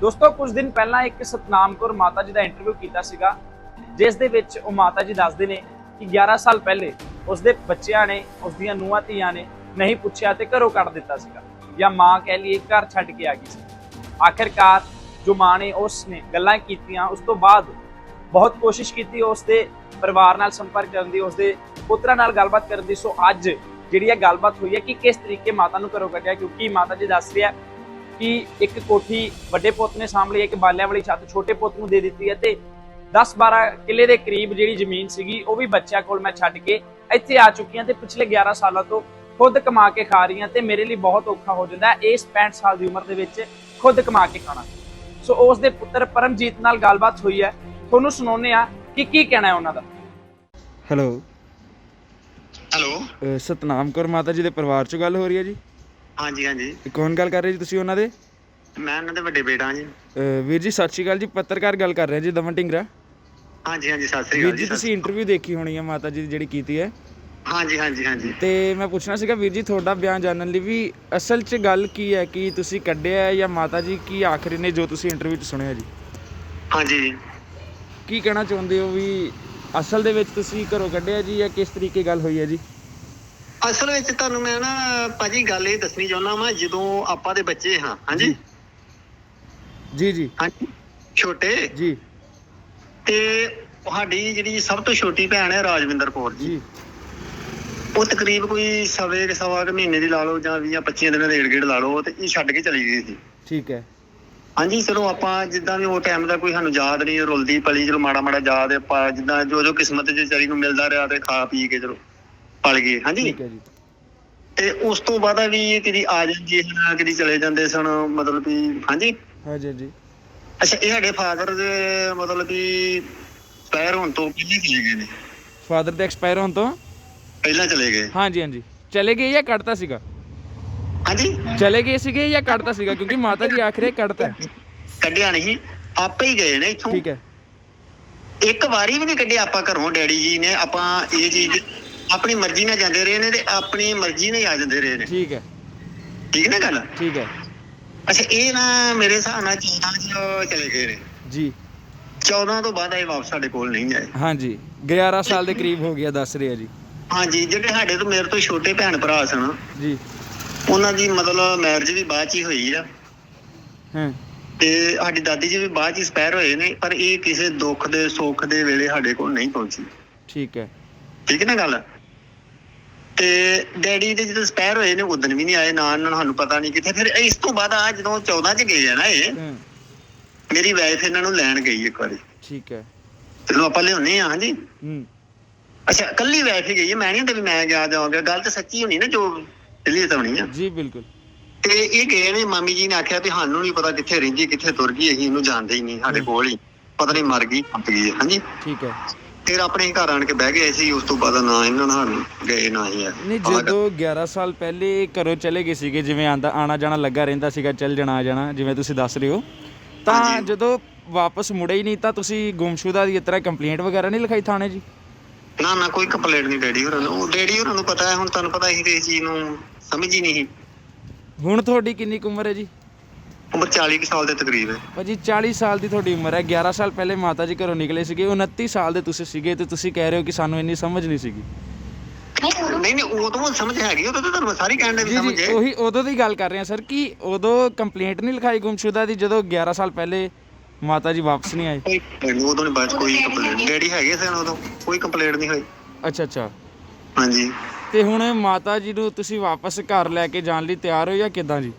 ਦੋਸਤੋ, ਕੁਝ ਦਿਨ ਪਹਿਲਾਂ ਇੱਕ ਸਤਨਾਮ ਕੌਰ ਮਾਤਾ ਜੀ ਦਾ ਇੰਟਰਵਿਊ ਕੀਤਾ ਸੀਗਾ, ਜਿਸ ਦੇ ਵਿੱਚ ਉਹ ਮਾਤਾ ਜੀ ਦੱਸਦੇ ਨੇ ਕਿ 11 ਸਾਲ ਪਹਿਲੇ ਉਸਦੇ ਬੱਚਿਆਂ ਨੇ, ਉਸਦੀਆਂ ਨੂੰਹਾਂ ਧੀਆਂ ਨੇ ਨਹੀਂ ਪੁੱਛਿਆ ਤੇ ਘਰੋਂ ਕੱਢ ਦਿੱਤਾ ਸੀਗਾ ਜਾਂ ਮਾਂ ਕਹਿ ਲਈਏ ਘਰ ਛੱਡ ਕੇ ਆ ਗਈ ਸੀ। ਆਖਿਰਕਾਰ ਜੋ ਮਾਂ ਨੇ ਉਸ ਨੇ ਗੱਲਾਂ ਕੀਤੀਆਂ, ਉਸ ਤੋਂ ਬਾਅਦ ਬਹੁਤ ਕੋਸ਼ਿਸ਼ ਕੀਤੀ ਉਸ ਦੇ ਪਰਿਵਾਰ ਨਾਲ ਸੰਪਰਕ ਕਰਨ ਦੀ ਉਸ ਦੇ ਪੁੱਤਰਾਂ ਨਾਲ ਗੱਲਬਾਤ ਕਰਨ ਦੀ। ਸੋ ਅੱਜ ਜਿਹੜੀ ਇਹ ਗੱਲਬਾਤ ਹੋਈ ਹੈ, ਕਿ ਕਿਸ ਤਰੀਕੇ ਮਾਤਾ ਨੂੰ ਘਰੋਂ ਕੱਢਿਆ, ਕਿਉਂਕਿ ਮਾਤਾ ਜੀ ਦੱਸ ਰਿਹਾ ਕਿ ਇੱਕ ਕੋਠੀ ਵੱਡੇ ਪੁੱਤ ਨੇ ਸਾਂਭ ਲਈ ਇੱਕ ਬਾਲਿਆਂ ਵਾਲੀ ਛੱਤ ਛੋਟੇ ਪੁੱਤ ਨੂੰ ਦੇ ਦਿੱਤੀ ਹੈ ਤੇ 10-12 ਕਿੱਲੇ ਦੇ ਕਰੀਬ ਜਿਹੜੀ ਜ਼ਮੀਨ ਸੀਗੀ ਉਹ ਵੀ ਬੱਚਿਆਂ ਕੋਲ ਮੈਂ ਛੱਡ ਕੇ ਇੱਥੇ ਆ ਚੁੱਕੀ ਹਾਂ ਤੇ ਪਿਛਲੇ 11 ਸਾਲਾਂ ਤੋਂ ਖੁਦ ਕਮਾ ਕੇ ਖਾ ਰਹੀ ਹਾਂ ਤੇ ਮੇਰੇ ਲਈ ਬਹੁਤ ਔਖਾ ਹੋ ਜਾਂਦਾ ਇਸ 65 ਸਾਲ ਦੀ ਉਮਰ ਦੇ ਵਿੱਚ ਖੁਦ ਕਮਾ ਕੇ ਖਾਣਾ। ਸੋ ਉਸ ਦੇ ਪੁੱਤਰ ਪਰਮਜੀਤ ਨਾਲ ਗੱਲਬਾਤ ਹੋਈ ਹੈ। ਤੁਹਾਨੂੰ ਸੁਣਾਉਂਦੇ ਆ ਕਿ ਕੀ ਕਹਿਣਾ ਹੈ ਉਹਨਾਂ ਦਾ। ਹੈਲੋ। ਹੈਲੋ। ਸਤਨਾਮ ਕੌਰ ਮਾਤਾ ਜੀ ਦੇ ਪਰਿਵਾਰ ਚੋਂ ਗੱਲ ਹੋ ਰਹੀ ਹੈ ਜੀ? ਹਾਂਜੀ ਹਾਂਜੀ। ਕੌਣ ਗੱਲ ਕਰ ਰਹੇ ਜੀ ਤੁਸੀਂ ਉਹਨਾਂ ਦੇ? ਮੈਂ ਉਹਨਾਂ ਦੇ ਵੱਡੇ ਬੇਟਾ ਜੀ। ਵੀਰ ਜੀ ਸਤਿ ਸ਼੍ਰੀ ਅਕਾਲ ਜੀ ਪੱਤਰਕਾਰ ਗੱਲ ਕਰ ਰਹੇ ਜੀ ਦਮਨ ਢਿੰਗਰਾ। ਹਾਂਜੀ ਹਾਂਜੀ ਸਤਿ ਸ੍ਰੀ ਵੀਰ ਅਕਾਲ ਜੀ ਜੀ ਤੁਸੀਂ ਇੰਟਰਵਿਊ ਦੇਖੀ ਹੋਣੀ ਹੈ ਮਾਤਾ ਜੀ ਦੀ ਜਿਹੜੀ ਕੀਤੀ ਹੈ। ਹਾਂਜੀ ਹਾਂਜੀ ਹਾਂਜੀ। ਤੇ ਮੈਂ ਪੁੱਛਣਾ ਸੀਗਾ ਵੀਰ ਜੀ ਤੁਹਾਡਾ ਬਿਆਨ ਜਾਣਨ ਲਈ ਵੀ ਅਸਲ 'ਚ ਗੱਲ ਕੀ ਹੈ? ਕਿ ਤੁਸੀਂ ਕੱਢਿਆ ਹੈ ਜਾਂ ਮਾਤਾ ਜੀ ਕੀ ਆਖਰੀ ਨੇ ਜੋ ਤੁਸੀਂ ਇੰਟਰਵਿਊ 'ਚ ਸੁਣਿਆ ਜੀ? ਹਾਂਜੀ ਕੀ ਕਹਿਣਾ ਚਾਹੁੰਦੇ ਹੋ ਵੀ ਅਸਲ ਦੇ ਵਿੱਚ ਤੁਸੀਂ ਘਰੋਂ ਕੱਢਿਆ ਜੀ ਜਾਂ ਕਿਸ ਤਰੀਕੇ ਗੱਲ ਹੋਈ ਹੈ ਜੀ? ਅਸਲ ਵਿੱਚ ਤੁਹਾਨੂੰ ਮੈਂ ਨਾ ਭਾਜੀ ਗੱਲ ਇਹ ਦੱਸਣੀ ਚਾਹੁੰਦਾ ਵਾਂ ਜਦੋਂ ਆਪਾਂ ਦੇ ਬੱਚੇ ਹਾਂ ਹਾਂਜੀ? ਜੀ। ਜੀ ਹਾਂਜੀ? ਛੋਟੇ? ਜੀ। ਤੇ ਸਾਡੀ ਜਿਹੜੀ ਸਭ ਤੋਂ ਛੋਟੀ ਭੈਣ ਹੈ ਰਾਜਵਿੰਦਰ ਕੌਰ ਜੀ। ਉਹ ਤਕਰੀਬ ਕੋਈ ਸਵੇ ਕੁ ਸਵਾ ਕੁ ਮਹੀਨੇ ਦੀ ਲਾ ਲਓ ਜਾਂ 20 25 ਦਿਨਾਂ ਦੇ ਗੇੜ ਲਾ ਲਓ ਤੇ ਇਹ ਛੱਡ ਕੇ ਚਲੀ ਗਈ ਸੀ। ਠੀਕ ਹੈ। ਹਾਂਜੀ ਚਲੋ ਆਪਾਂ ਜਿੱਦਾਂ ਵੀ ਉਹ ਟਾਈਮ ਦਾ ਕੋਈ ਸਾਨੂੰ ਯਾਦ ਨਹੀਂ ਰੁਲਦੀ ਪਲੀ ਚਲੋ ਮਾੜਾ ਮਾੜਾ ਯਾਦ ਆਪਾਂ ਜਿੱਦਾਂ ਜੋ ਜੋ ਕਿਸਮਤ ਚ ਵਿਚਾਰੀ ਨੂੰ ਮਿਲਦਾ ਰਿਹਾ ਤੇ ਖਾ ਪੀ ਕੇ ਚਲੋ। ਪਲ ਗਏ ਹਾਂਜੀ। ਠੀਕ ਹੈ ਜੀ। ਤੇ ਉਸ ਤੋਂ ਬਾਅਦ ਵੀ ਇਹ ਕਦੀ ਆ ਜਾਂਦੀ ਹੈ ਕਦੀ ਚਲੇ ਜਾਂਦੇ ਸਨ ਮਤਲਬ ਵੀ ਹਾਂਜੀ। ਹਾਂਜੀ ਹਾਂਜੀ। ਅੱਛਾ ਇਹ ਸਾਡੇ ਫਾਦਰ ਦੇ ਮਤਲਬ ਵੀ ਪੈਰ ਹੋਣ ਤੋਂ ਪਹਿਲਾਂ ਚਲੇ ਗਏ ਨੇ। ਫਾਦਰ ਦੇ ਐਕਸਪਾਇਰ ਹੋਣ ਤੋਂ? ਪਹਿਲਾਂ ਚਲੇ ਗਏ। ਹਾਂਜੀ ਹਾਂਜੀ। ਚਲੇ ਗਏ ਜਾਂ ਕੱਢਤਾ ਸੀਗਾ? ਹਾਂਜੀ। ਚਲੇ ਗਏ ਸੀਗੇ ਜਾਂ ਕੱਢਤਾ ਸੀਗਾ? ਕਿਉਂਕਿ ਮਾਤਾ ਜੀ ਆਖਰੇ ਕੱਢਤਾ ਕੱਢਿਆ ਨਹੀਂ ਆਪੇ ਹੀ ਗਏ ਨੇ ਇੱਥੋਂ। ਠੀਕ ਹੈ। ਇੱਕ ਵਾਰੀ ਵੀ ਨਹੀਂ ਕੱਢਿਆ ਆਪਾਂ ਘਰੋਂ ਡੈਡੀ ਜੀ ਨੇ ਆਪਾਂ ਇਹ ਚੀਜ਼ ਆਪਣੀ ਮਰਜ਼ੀ ਨਾਲ ਜਾਂਦੇ ਰਹੇ ਨੇ ਤੇ ਆਪਣੀ ਮਰਜ਼ੀ ਨਾਲ ਹੀ ਆ ਜਾਂਦੇ ਰਹੇ ਨੇ। ਠੀਕ ਹੈ। ਠੀਕ ਨਾ ਗੱਲ? ਠੀਕ ਹੈ। ਅੱਛਾ ਇਹ ਨਾ ਮੇਰੇ ਹਿਸਾਬ ਨਾਲ 14 ਚ ਚਲੇ ਗਏ ਨੇ। ਜੀ। 14 ਤੋਂ ਬਾਅਦ ਇਹ ਵਾਪਸ ਸਾਡੇ ਕੋਲ ਨਹੀਂ ਆਏ। ਹਾਂਜੀ। 11 ਸਾਲ ਦੇ ਕਰੀਬ ਹੋ ਗਿਆ ਦੱਸ ਰਿਹਾ ਜੀ। ਹਾਂਜੀ ਜਿਹੜੇ ਸਾਡੇ ਤੋਂ ਮੇਰੇ ਤੋਂ ਛੋਟੇ ਭੈਣ ਭਰਾ ਸਨ ਜੀ। ਉਹਨਾਂ ਦੀ ਮਤਲਬ ਮੈਰਿਜ ਵੀ ਬਾਅਦ ਚ ਹੀ ਹੋਈ ਆ। ਹਾਂ। ਤੇ ਸਾਡੀ ਦਾਦੀ ਜੀ ਵੀ ਬਾਅਦ ਚ ਸਪੈਰ ਹੋਏ ਨੇ ਪਰ ਇਹ ਕਿਸੇ ਦੁੱਖ ਦੇ ਸੁੱਖ ਦੇ ਵੇਲੇ ਸਾਡੇ ਕੋਲ ਨਹੀਂ ਪਹੁੰਚੀ। ਠੀਕ ਹੈ। ਠੀਕ ਹੈ ਨਾ ਗੱਲ? ਤੇ ਡੈਡੀ ਦੇ ਜਦੋਂ ਸਪੈਰ ਹੋਏ ਨੇ ਉਦੋਂ ਵੀ ਨਹੀਂ ਆਏ ਨਾ ਉਹਨਾਂ ਨੂੰ ਸਾਨੂੰ ਪਤਾ ਨਹੀਂ ਕਿੱਥੇ। ਫਿਰ ਇਸ ਤੋਂ ਬਾਅਦ ਆ ਜਦੋਂ 14 ਚ ਗਏ ਆ ਨਾ ਇਹ ਹਾਂ। ਮੇਰੀ ਵਾਈਫ ਇਹਨਾਂ ਨੂੰ ਲੈਣ ਗਈ ਇੱਕ ਵਾਰੀ। ਠੀਕ ਹੈ। ਚਲੋ ਆਪਾਂ ਲਿਆਉਨੇ ਆ ਹਾਂਜੀ। ਹੂੰ। ਅੱਛਾ ਕੱਲੀ ਵਾਈਫ ਹੀ ਗਈ ਹੈ ਮੈਂ ਨਹੀਂ ਹੁੰਦਾ ਮੈਂ ਗਿਆ ਜਾਵਾਂਗਾ। ਗੱਲ ਤਾਂ ਸੱਚੀ ਹੋਣੀ ਨਾ ਜੋ ਦਿੱਲੀ ਤਾਂ ਹੋਣੀ ਆ। ਜੀ ਬਿਲਕੁਲ। ਤੇ ਇਹ ਗਏ ਨੇ ਮਾਮੀ ਜੀ ਨੇ ਆਖਿਆ ਵੀ ਸਾਨੂੰ ਨਹੀਂ ਪਤਾ ਕਿੱਥੇ ਰਹਿੰਦੀ ਕਿੱਥੇ ਤੁਰ ਗਈ ਅਸੀਂ ਇਹਨੂੰ ਜਾਣਦੇ ਹੀ ਨਹੀਂ ਸਾਡੇ ਕੋਲ ਹੀ। ਪਤਾ ਨਹੀਂ ਮਰ ਗਈ ਫੱਟ ਗਈ ਹੈ, ਹਾਂਜੀ। ਠੀਕ ਹੈ। ਫਿਰ ਆਪਣੇ ਘਰ ਆਣ ਕੇ ਬਹਿ ਗਏ ਸੀ ਉਸ ਤੋਂ ਬਾਅਦ ਨਾ ਇਹਨਾਂ ਨਾਲ ਗਏ ਨਾ ਹੀ ਆ ਨਹੀਂ ਜਦੋਂ 11 ਸਾਲ ਪਹਿਲੇ ਘਰੋਂ ਚਲੇ ਗਏ ਸੀਗੇ ਜਿਵੇਂ ਆਂਦਾ ਆਣਾ ਜਾਣਾ ਲੱਗਾ ਰਹਿੰਦਾ ਸੀਗਾ ਚੱਲ ਜਾਣਾ ਆ ਜਾਣਾ ਜਿਵੇਂ ਤੁਸੀਂ ਦੱਸ ਰਹੇ ਹੋ ਤਾਂ। ਜਦੋਂ ਵਾਪਸ ਮੁੜੇ ਹੀ ਨਹੀਂ ਤਾਂ ਤੁਸੀਂ ਗੁੰਮਸ਼ੁਦਾ ਦੀ ਇਸ ਤਰ੍ਹਾਂ ਕੰਪਲੇਂਟ ਵਗੈਰਾ ਨਹੀਂ ਲਿਖਾਈ ਥਾਣੇ ਜੀ ਨਾ ਨਾ ਕੋਈ ਕੰਪਲੇਂਟ ਨਹੀਂ ਡੈਡੀ ਹੋਰਾਂ ਨੂੰ। ਉਹ ਡੈਡੀ ਹੋਰਾਂ ਨੂੰ ਪਤਾ ਹੈ ਹੁਣ ਤੁਹਾਨੂੰ ਪਤਾ ਸੀ ਤੇ ਇਸ ਚੀਜ਼ ਨੂੰ ਸਮਝ ਹੀ ਨਹੀਂ ਹੁਣ ਤੁਹਾਡੀ ਕਿੰਨੀ ਉਮਰ ਹੈ ਜੀ? ਉਮਰ 40 ਕੁ ਸਾਲ ਦੇ ਤਕਰੀਬ ਹੈ। ਭਾਜੀ 40 ਸਾਲ ਦੀ ਤੁਹਾਡੀ ਉਮਰ ਹੈ। 11 ਸਾਲ ਪਹਿਲੇ ਮਾਤਾ ਜੀ ਘਰੋਂ ਨਿਕਲੇ ਸੀਗੇ। 29 ਸਾਲ ਦੇ ਤੁਸੀਂ ਸੀਗੇ ਤੇ ਤੁਸੀਂ ਕਹਿ ਰਹੇ ਹੋ ਕਿ ਸਾਨੂੰ ਇੰਨੀ ਸਮਝ ਨਹੀਂ ਸੀਗੀ। ਨਹੀਂ ਨਹੀਂ ਉਦੋਂ ਸਮਝ ਹੈਗੀ। ਉਦੋਂ ਤਾਂ ਤੁਹਾਨੂੰ ਸਾਰੀ ਕਹਿਣ ਦੇ ਵੀ ਸਮਝ ਜੀ ਹੈ। ਉਹੀ ਉਦੋਂ ਦੀ ਗੱਲ ਕਰ ਰਹੇ ਹਾਂ ਸਰ ਕਿ ਉਦੋਂ ਕੰਪਲੇਂਟ ਨਹੀਂ ਲਿਖਾਈ ਗੁੰਮਸ਼ੁਦਾ ਦੀ ਜਦੋਂ 11 ਸਾਲ ਪਹਿਲੇ ਮਾਤਾ ਜੀ ਵਾਪਸ ਨਹੀਂ ਆਏ। ਮੈਨੂੰ ਉਦੋਂ ਨਹੀਂ ਬਾਅਦ ਕੋਈ ਕੰਪਲੇਂਟ ਡੈਡੀ ਹੈਗੇ ਸਨ ਉਦੋਂ। ਕੋਈ ਕੰਪਲੇਂਟ ਨਹੀਂ ਹੋਈ। ਅੱਛਾ ਅੱਛਾ। ਹਾਂਜੀ। ਤੇ ਹੁਣ ਮਾਤਾ ਜੀ ਨੂੰ ਤੁਸੀਂ ਵਾਪਸ ਘਰ ਲੈ ਕੇ ਜਾਣ ਲਈ ਤਿਆਰ ਹੋ ਜਾਂ ਕਿਦਾਂ ਜੀ?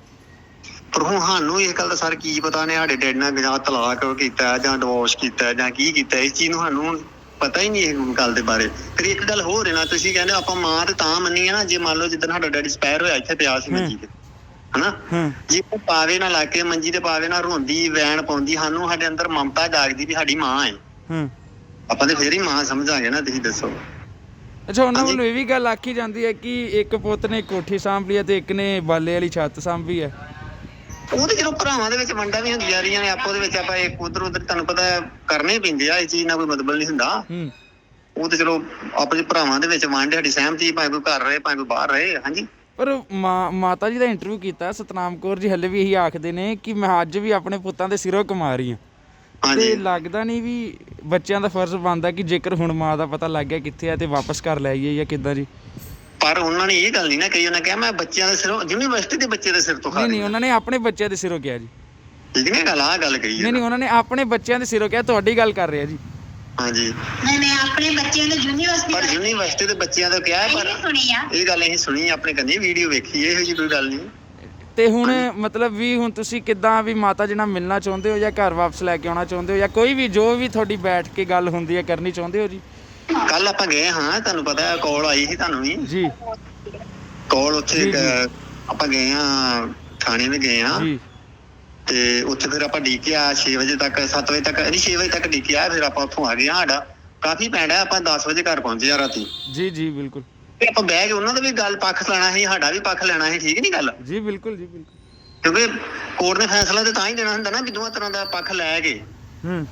ਪਰ ਹੁਣ ਸਾਨੂੰ ਇਹ ਗੱਲ ਦਾ ਸਰ ਕੀ ਪਤਾ ਨੇ ਸਾਡੇ ਡੈਡ ਨਾਲ ਜਾਂ ਤਲਾਕ ਕੀਤਾ ਜਾਂ ਡਿਵੋਰਸ ਕੀਤਾ ਜਾਂ ਕੀ ਕੀਤਾ ਇਸ ਚੀਜ਼ ਨੂੰ ਸਾਨੂੰ ਪਤਾ ਹੀ ਨਹੀਂ ਇਹ ਗੱਲ ਦੇ ਬਾਰੇ। ਫਿਰ ਇੱਕ ਗੱਲ ਹੋਰ ਹੈ ਨਾ ਤੁਸੀਂ ਕਹਿੰਦੇ ਆਪਾਂ ਮਾਂ ਤੇ ਤਾਂ ਮੰਨੀ ਹੈ ਨਾ ਜੇ ਮੰਨ ਲਓ ਜਿੱਦਣ ਸਾਡਾ ਡੈਡੀ ਸਪੈਰ ਹੋਇਆ ਇੱਥੇ ਪਿਆ ਸੀ ਮੰਜੀ ਤੇ। ਹਨਾ? ਜੇ ਉਹ ਪਾਵੇ ਨਾ ਲਾ ਕੇ ਮੰਜੀ ਤੇ ਪਾਵੇ ਨਾ ਰੋਂਦੀ ਵੈਣ ਪਾਉਂਦੀ ਸਾਨੂੰ ਸਾਡੇ ਅੰਦਰ ਮਮਤਾ ਜਾਗਦੀ ਵੀ ਸਾਡੀ ਮਾਂ ਹੈ। ਹਾਂ। ਆਪਾਂ ਤੇ ਫੇਰ ਹੀ ਮਾਂ ਸਮਝਾਂਗੇ ਨਾ ਤੁਸੀਂ ਦੱਸੋ। ਅੱਛਾ ਉਹਨਾਂ। ਵੱਲੋਂ ਇਹ ਵੀ ਗੱਲ ਆਖੀ ਜਾਂਦੀ ਹੈ ਕਿ ਇੱਕ ਪੁੱਤ ਨੇ ਕੋਠੀ ਸਾਂਭ ਲਈ ਤੇ ਇੱਕ ਨੇ ਬਾਲੇ ਵਾਲੀ ਛੱਤ ਸਾਂਭੀ ਹੈ। ਉਹ ਤੇ ਜਦੋਂ ਭਰਾਵਾਂ ਦੇ ਵਿੱਚ ਵੰਡਾਂ ਵੀ ਹੁੰਦੀਆਂ ਰਹੀਆਂ ਨੇ ਆਪੋ ਦੇ ਵਿੱਚ ਆਪਾਂ ਇੱਕ ਉਧਰ ਉਧਰ ਤੁਹਾਨੂੰ ਪਤਾ ਕਰਨੇ ਪੈਂਦੇ ਆ ਇਸ ਚੀਜ਼ ਨਾਲ ਕੋਈ ਮਤਲਬ ਨਹੀਂ ਹੁੰਦਾ। ਹੂੰ। ਉਹ ਤੇ ਚਲੋ ਆਪਣੇ ਭਰਾਵਾਂ ਦੇ ਵਿੱਚ ਵੰਡ ਸਾਡੀ ਸਹਿਮਤੀ ਭਾਵੇਂ ਕੋਈ ਘਰ ਰਹੇ ਭਾਵੇਂ ਕੋਈ ਬਾਹਰ ਰਹੇ ਹਾਂਜੀ। ਪਰ ਮਾਂ ਮਾਤਾ ਜੀ ਦਾ ਇੰਟਰਵਿਊ ਕੀਤਾ ਸਤਨਾਮ ਕੌਰ ਜੀ ਹੱਲੇ ਵੀ ਇਹੀ ਆਖਦੇ ਨੇ ਕਿ ਮੈਂ ਅੱਜ ਵੀ ਆਪਣੇ ਪੁੱਤਾਂ ਦੇ ਸਿਰੋਂ ਕਮਾ ਰਹੀ ਹਾਂ। ਤੇ ਲੱਗਦਾ ਨਹੀਂ ਵੀ ਬੱਚਿਆਂ ਦਾ ਫਰਜ਼ ਬਣਦਾ ਕਿ ਜੇਕਰ ਹੁਣ ਮਾਂ ਦਾ ਪਤਾ ਲੱਗ ਗਿਆ ਕਿੱਥੇ ਆ ਤੇ ਵਾਪਸ ਘਰ ਲੈ ਆਈਏ ਜਾਂ ਕਿੱਦਾਂ ਜੀ। ਪਰ ਉਹਨਾਂ ਨੇ ਇਹ ਗੱਲ ਨਹੀਂ ਨਾ ਕਹੀ ਉਹਨਾਂ ਕਿਹਾ ਮੈਂ ਬੱਚਿਆਂ ਦੇ ਸਿਰੋਂ ਯੂਨੀਵਰਸਿਟੀ ਦੇ ਬੱਚੇ ਦੇ ਸਿਰ ਤੋਂ ਖਾ ਨਹੀਂ ਨਹੀਂ ਉਹਨਾਂ ਨੇ ਆਪਣੇ ਬੱਚਿਆਂ ਦੇ ਸਿਰੋਂ ਕਿਹਾ ਜੀ। ਠੀਕ ਨੇ ਗੱਲ ਆ ਗੱਲ ਕਹੀ ਨਹੀਂ ਨਹੀਂ ਉਹਨਾਂ ਨੇ ਆਪਣੇ ਬੱਚਿਆਂ ਦੇ ਸਿਰੋਂ ਕਿਹਾ ਤੁਹਾਡੀ ਗੱਲ ਕਰ ਰਿਹਾ ਜੀ। ਹਾਂਜੀ। ਨਹੀਂ ਮੈਂ ਆਪਣੇ ਬੱਚਿਆਂ ਨੂੰ ਯੂਨੀਵਰਸਿਟੀ ਪਰ ਯੂਨੀਵਰਸਿਟੀ ਦੇ ਬੱਚਿਆਂ ਦਾ ਕਿਹਾ ਹੈ, ਨਹੀਂ ਪਰ ਸੁਣੀ ਆ। ਇਹ ਗੱਲ ਅਸੀਂ ਸੁਣੀ ਆਪਣੇ ਕੰਨੀ ਵੀਡੀਓ ਵੇਖੀ ਇਹੋ ਜਿਹੀ ਕੋਈ ਗੱਲ ਨਹੀਂ। ਤੇ ਹੁਣ ਮਤਲਬ ਵੀ ਹੁਣ ਤੁਸੀਂ ਕਿੱਦਾਂ ਵੀ ਮਾਤਾ ਜੀ ਨਾਲ ਮਿਲਣਾ ਚਾਹੁੰਦੇ ਹੋ ਜਾਂ ਘਰ ਵਾਪਸ ਲੈ ਕੇ ਆਉਣਾ ਚਾਹੁੰਦੇ ਹੋ ਜਾਂ ਕੋਈ ਵੀ ਜੋ ਵੀ ਤੁਹਾਡੀ ਬੈਠ ਕੇ ਗੱਲ ਹੁੰਦੀ ਹੈ ਕਰਨੀ ਚਾਹੁੰਦੇ ਹੋ ਜੀ? ਕੱਲ ਆਪਾਂ ਗਏ ਹਾਂ ਤੁਹਾਨੂੰ ਪਤਾ ਕਾਲ ਆਈ ਸੀ ਤੁਹਾਨੂੰ ਵੀ। ਜੀ। ਕਾਲ ਉੱਥੇ ਇੱਕ, ਆਪਾਂ ਗਏ ਹਾਂ ਥਾਣੇ ਵੀ ਗਏ ਹਾਂ। ਜੀ। ਤੇ ਉੱਥੇ ਫਿਰ ਆਪਾਂ ਡੀਕਿਆ 6 ਵਜੇ ਤੱਕ 7 ਵਜੇ ਤੱਕ ਨਹੀਂ 6 ਵਜੇ ਤੱਕ ਡੀਕਿਆ ਫਿਰ ਆਪਾਂ ਉੱਥੋਂ ਆ ਗਏ ਹਾਂ ਸਾਡਾ ਕਾਫੀ ਪੈਂਦਾ ਆਪਾਂ 10 ਵਜੇ ਘਰ ਪਹੁੰਚੇ ਆ ਰਾਤੀ। ਜੀ ਜੀ ਬਿਲਕੁਲ। ਤੇ ਆਪਾਂ ਬਹਿ ਕੇ ਉਹਨਾਂ ਦਾ ਵੀ ਗੱਲ ਪੱਖ ਲੈਣਾ ਸੀ ਸਾਡਾ ਵੀ ਪੱਖ ਲੈਣਾ ਸੀ ਠੀਕ ਨਹੀਂ ਗੱਲ? ਜੀ ਬਿਲਕੁਲ ਜੀ ਬਿਲਕੁਲ। ਕਿਉਂਕਿ ਕੋਰਟ ਨੇ ਫੈਸਲਾ ਤੇ ਤਾਂ ਹੀ ਦੇਣਾ ਹੁੰਦਾ ਨਾ ਵੀ ਦੋਵਾਂ ਤਰ੍ਹਾਂ ਦਾ ਪੱਖ ਲੈ ਕੇ। ਹੂੰ।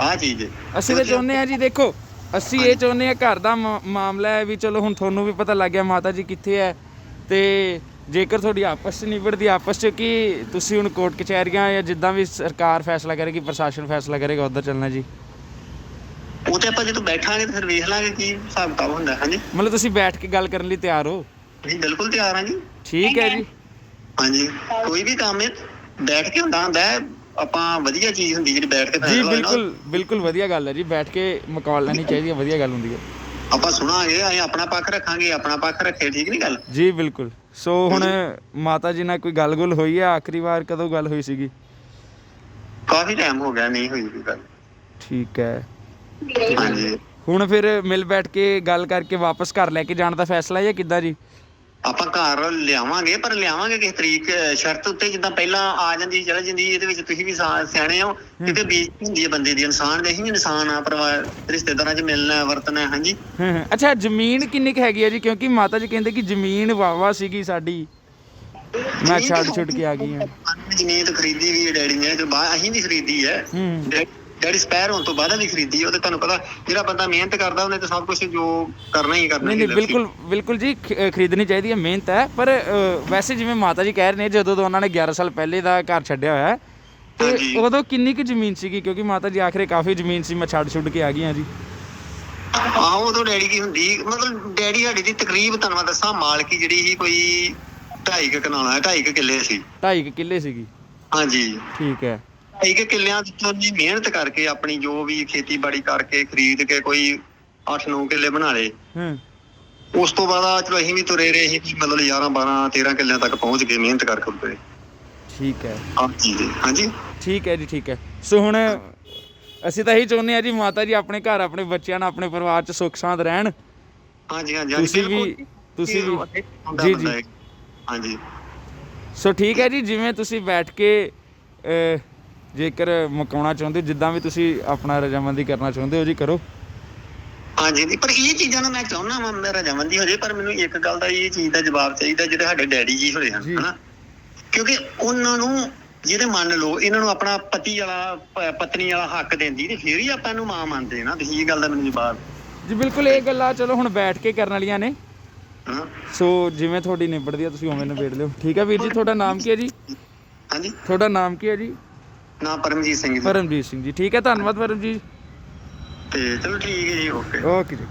ਆਹ ਚੀਜ਼ ਅਸੀਂ ਤਾਂ ਚਾਹੁੰਦੇ ਆ ਜੀ ਦੇਖੋ ਅਸੀਂ ਇਹ ਚਾਹੁੰਦੇ ਆ ਘਰ ਦਾ ਮਾ- ਮਾਮਲਾ ਹੈ ਵੀ ਚਲੋ ਹੁਣ ਤੁਹਾਨੂੰ ਵੀ ਪਤਾ ਲੱਗ ਗਿਆ ਮਾਤਾ ਜੀ ਕਿੱਥੇ ਹੈ। ਤੇ ਜੇਕਰ ਤੁਹਾਡੀ ਆਪਸ ਚ ਨਿਬੜਦੀ ਆਪਸ ਚ ਕਿ ਤੁਸੀਂ ਹੁਣ ਕੋਰਟ ਕਚਹਿਰੀਆਂ ਜਾਂ ਜਿੱਦਾਂ ਵੀ ਸਰਕਾਰ ਫੈਸਲਾ ਕਰੇਗੀ ਪ੍ਰਸ਼ਾਸਨ ਫੈਸਲਾ ਕਰੇਗਾ ਉਧਰ ਚੱਲਣਾ ਜੀ। ਉਹ ਤੇ ਆਪਾਂ ਜਦੋਂ ਬੈਠਾਂਗੇ ਤੇ ਫਿਰ ਵੇਖ ਲਾਂਗੇ ਕੀ ਹਿਸਾਬ ਕਿਤਾਬ ਹੁੰਦਾ ਹਾਂਜੀ? ਮਤਲਬ ਤੁਸੀਂ ਬੈਠ ਕੇ ਗੱਲ ਕਰਨ ਲਈ ਤਿਆਰ ਹੋ? ਅਸੀਂ ਬਿਲਕੁਲ ਤਿਆਰ ਹਾਂ ਜੀ। ਠੀਕ ਹੈ ਜੀ। ਹਾਂਜੀ। ਕੋਈ ਵੀ ਕੰਮ ਹੈ ਬੈਠ ਕੇ ਹੁੰਦਾ ਹੁੰਦਾ ਹੈ। ਆਪਾਂ ਵਧੀਆ ਚੀਜ਼ ਹੁੰਦੀ ਜਿਹੜੀ ਬੈਠ ਕੇ ਜੀ ਫੈਸਲਾ ਹੋਏ ਨਾ, ਬਿਲਕੁਲ ਬਿਲਕੁਲ ਵਧੀਆ ਗੱਲ ਹੈ ਜੀ ਬੈਠ ਕੇ ਮਕਾਲ ਲੈਣੀ ਚਾਹੀਦੀ ਹੈ ਵਧੀਆ ਗੱਲ ਹੁੰਦੀ ਹੈ। ਆਪਾਂ ਸੁਣਾਂਗੇ ਅਸੀਂ ਆਪਣਾ ਪੱਖ ਰੱਖਾਂਗੇ ਆਪਣਾ ਪੱਖ ਰੱਖੇ ਠੀਕ ਨਹੀਂ ਗੱਲ? ਜੀ ਬਿਲਕੁਲ। ਸੋ ਹੁਣ ਮਾਤਾ ਜੀ ਨਾਲ ਕੋਈ ਗੱਲ-ਗੁਲ ਹੋਈ ਹੈ? ਆਖਰੀ ਵਾਰ ਕਦੋਂ ਗੱਲ ਹੋਈ ਸੀਗੀ? ਕਾਫੀ ਟਾਈਮ ਹੋ ਗਿਆ ਨਹੀਂ ਹੋਈ ਕੋਈ ਗੱਲ। ਠੀਕ ਹੈ। ਹਾਂਜੀ। ਹੁਣ ਫਿਰ ਮਿਲ ਬੈਠ ਕੇ ਗੱਲ ਕਰਕੇ ਵਾਪਸ ਘਰ ਲੈ ਕੇ ਜਾਣ ਦਾ ਫੈਸਲਾ ਹੈ ਜਾਂ ਕਿੱਦਾਂ ਜੀ? ਆਪਾਂ ਘਰ ਲਿਆਵਾਂਗੇ ਪਰ ਲਿਆਵਾਂਗੇ ਕਿਸ ਤਰੀਕ? ਸ਼ਰਤ ਉੱਤੇ ਜਿੱਦਾਂ ਪਹਿਲਾਂ ਆ ਜਾਂਦੀ ਚਲ ਜਾਂਦੀ ਇਹਦੇ ਵਿੱਚ ਤੁਸੀਂ ਵੀ ਸਿਆਣੇ ਹੋ ਕਿਉਂਕਿ ਬੀਜ ਹੁੰਦੀ ਹੈ ਬੰਦੇ ਦੀ ਇਨਸਾਨ ਦੇ ਵੀ ਇਨਸਾਨ ਆ ਪਰਿਵਾਰ ਰਿਸ਼ਤੇਦਾਰਾਂ 'ਚ ਮਿਲਣਾ ਹੈ, ਵਰਤਣਾ ਹੈ, ਹਾਂਜੀ। ਹਾਂ, ਹਾਂ। ਅੱਛਾ ਜ਼ਮੀਨ ਕਿੰਨੀ ਕੁ ਹੈਗੀ ਹੈ ਜੀ? ਕਿਉਂਕਿ ਮਾਤਾ ਜੀ ਕਹਿੰਦੇ ਕਿ ਜ਼ਮੀਨ ਵਾਵਾ ਸੀਗੀ ਸਾਡੀ। ਮੈਂ ਛੱਡ ਛੁੱਟ ਕੇ ਆ ਗਈ ਹਾਂ। ਜ਼ਮੀਨ ਤਾਂ ਖਰੀਦੀ ਵੀ ਹੈ ਡੈਡੀ ਨੇ ਤੇ ਬਾਅਦ ਅਸੀਂ ਵੀ ਖਰੀਦੀ ਹੈ। ਹੂੰ। ਡੈਡੀ ਸਪੈਰ ਹੋਣ ਤੋਂ ਬਾਅਦ ਵੀ ਖਰੀਦੀ ਉਹ ਤੇ ਤੁਹਾਨੂੰ ਪਤਾ ਜਿਹੜਾ ਬੰਦਾ ਮਿਹਨਤ ਕਰਦਾ ਉਹਨੇ ਤਾਂ ਸਭ ਕੁਝ ਜੋ ਕਰਨਾ ਹੀ ਕਰਨਾ ਨਹੀਂ ਨਹੀਂ ਬਿਲਕੁਲ ਬਿਲਕੁਲ ਜੀ ਖ- ਖਰੀਦਣੀ ਚਾਹੀਦੀ ਹੈ ਮਿਹਨਤ ਹੈ ਪਰ ਅ, ਵੈਸੇ ਜਿਵੇਂ ਮਾਤਾ ਜੀ ਕਹਿ ਰਹੇ ਨੇ ਜਦੋਂ ਤੋਂ ਉਹਨਾਂ ਨੇ 11 ਸਾਲ ਪਹਿਲੇ ਦਾ ਘਰ ਛੱਡਿਆ ਹੋਇਆ ਹੈ, ਤੇ ਹਾਂਜੀ। ਉਦੋਂ ਕਿੰਨੀ ਕੁ ਜ਼ਮੀਨ ਸੀਗੀ? ਕਿਉਂਕਿ ਮਾਤਾ ਜੀ ਆਖਰੇ ਕਾਫੀ ਜ਼ਮੀਨ ਸੀ ਮੈਂ ਛੱਡ ਛੁੱਟ ਕੇ ਆ ਗਈ ਹਾਂ ਜੀ। ਆਹੋ ਉਦੋਂ ਡੈਡੀ ਕੀ ਹੁੰਦੀ ਮਤਲਬ ਡੈਡੀ ਸਾਡੀ ਦੀ ਤਕਰੀਬ ਤੁਹਾਨੂੰ ਮੈਂ ਦੱਸਾਂ ਮਾਲਕੀ ਜਿਹੜੀ ਸੀ ਕੋਈ 2.5 ਕੁ ਕਨਾਲਾ 2.5 ਕੁ ਕਿੱਲੇ ਸੀ। 2.5 ਕਿੱਲੇ ਸੀਗੀ। ਹਾਂਜੀ। ਠੀਕ ਹੈ। 2.5 ਕੁ ਕਿੱਲਿਆਂ ਤੋਂ ਜੀ ਮਿਹਨਤ ਕਰਕੇ ਆਪਣੀ ਜੋ ਵੀ ਖੇਤੀਬਾੜੀ ਕਰਕੇ ਖਰੀਦ ਕੇ ਕੋਈ 8-9 ਕਿੱਲੇ ਬਣਾ ਲਏ। ਹਾਂ। ਉਸ ਤੋਂ ਬਾਅਦ ਆ ਚਲੋ ਅਸੀਂ ਵੀ ਤੁਰੇ ਰਹੇ ਸੀ ਮਤਲਬ 11 12 13 ਕਿੱਲਿਆਂ ਤੱਕ ਪਹੁੰਚ ਗਏ ਮਿਹਨਤ ਕਰਕੇ ਉੱਤੇ ਠੀਕ ਹੈ। ਆਹ ਚੀਜ਼ ਹੈ। ਹਾਂਜੀ? ਠੀਕ ਹੈ ਜੀ ਠੀਕ ਹੈ। ਸੋ ਹੁਣ ਅਸੀਂ ਤਾਂ ਇਹੀ ਚਾਹੁੰਦੇ ਆ ਜੀ ਮਾਤਾ ਜੀ ਆਪਣੇ ਘਰ ਆਪਣੇ ਬੱਚਿਆਂ ਨਾਲ ਆਪਣੇ ਪਰਿਵਾਰ 'ਚ ਸੁੱਖ ਸਾਂਦ ਰਹਿਣ। ਹਾਂਜੀ ਹਾਂਜੀ ਤੁਸੀਂ ਵੀ। ਤੁਸੀਂ ਵੀ। ਜੀ, ਜੀ। ਹੈ। ਹਾਂਜੀ। ਸੋ ਠੀਕ ਹੈ ਜੀ ਜਿਵੇਂ ਤੁਸੀਂ ਬੈਠ ਕੇ ਜੇਕਰ ਮੁਕਾਉਣਾ ਚਾਹੁੰਦੇ ਹੋ ਜਿੱਦਾਂ ਵੀ ਤੁਸੀਂ ਆਪਣਾ ਰਜਾਮੰਦੀ ਕਰਨਾ ਚਾਹੁੰਦੇ ਹੋ ਜੀ ਕਰੋ। ਹਾਂਜੀ ਜੀ ਪਰ ਇਹ ਚੀਜ਼ਾਂ ਨੂੰ ਮੈਂ ਚਾਹੁੰਦਾ ਵਾਂ ਮੇਰਾ ਰਜਾਮੰਦੀ ਹੋ ਜੇ ਪਰ ਮੈਨੂੰ ਇੱਕ ਗੱਲ ਦਾ ਇਹ ਚੀਜ਼ ਦਾ ਜਵਾਬ ਚਾਹੀਦਾ ਜਿਹੜੇ ਸਾਡੇ ਡੈਡੀ ਜੀ ਹੋਏ ਹਨ। ਹਨਾ? ਕਿਉਂਕਿ ਉਹਨਾਂ ਨੂੰ ਜਿਹੜੇ ਮੰਨ ਲਓ ਇਹਨਾਂ ਨੂੰ ਆਪਣਾ ਪਤੀ ਵਾਲਾ ਪਤਨੀ ਵਾਲਾ ਹੱਕ ਦਿੰਦੀ ਤੇ ਫੇਰ ਹੀ ਆਪਾਂ ਇਹਨੂੰ ਮਾਂ ਮੰਨਦੇ ਨਾ ਤੁਸੀਂ ਇਹ ਗੱਲ ਦਾ ਮੈਨੂੰ ਜਵਾਬ ਜੀ ਬਿਲਕੁਲ ਇਹ ਗੱਲਾਂ ਚਲੋ ਹੁਣ ਬੈਠ ਕੇ ਕਰਨ ਵਾਲੀਆਂ ਨੇ। ਸੋ ਜਿਵੇਂ ਤੁਹਾਡੀ ਨਿਬੜਦੀ ਆ ਤੁਸੀਂ ਉਵੇਂ ਨਿਬੇੜ ਲਿਓ। ਠੀਕ ਹੈ ਵੀਰ ਜੀ ਤੁਹਾਡਾ ਨਾਮ ਕੀ ਹੈ ਜੀ? ਹਾਂਜੀ। ਤੁਹਾਡਾ ਨਾਮ ਕੀ ਹੈ ਜੀ? ਨਾ ਪਰਮਜੀਤ ਸਿੰਘ ਜੀ। ਪਰਮਜੀਤ ਸਿੰਘ ਜੀ। ਠੀਕ ਹੈ ਧੰਨਵਾਦ ਪਰਮਜੀਤ ਤੇ ਚਲੋ ਠੀਕ ਹੈ ਜੀ ਓਕੇ। ਓਕੇ ਜੀ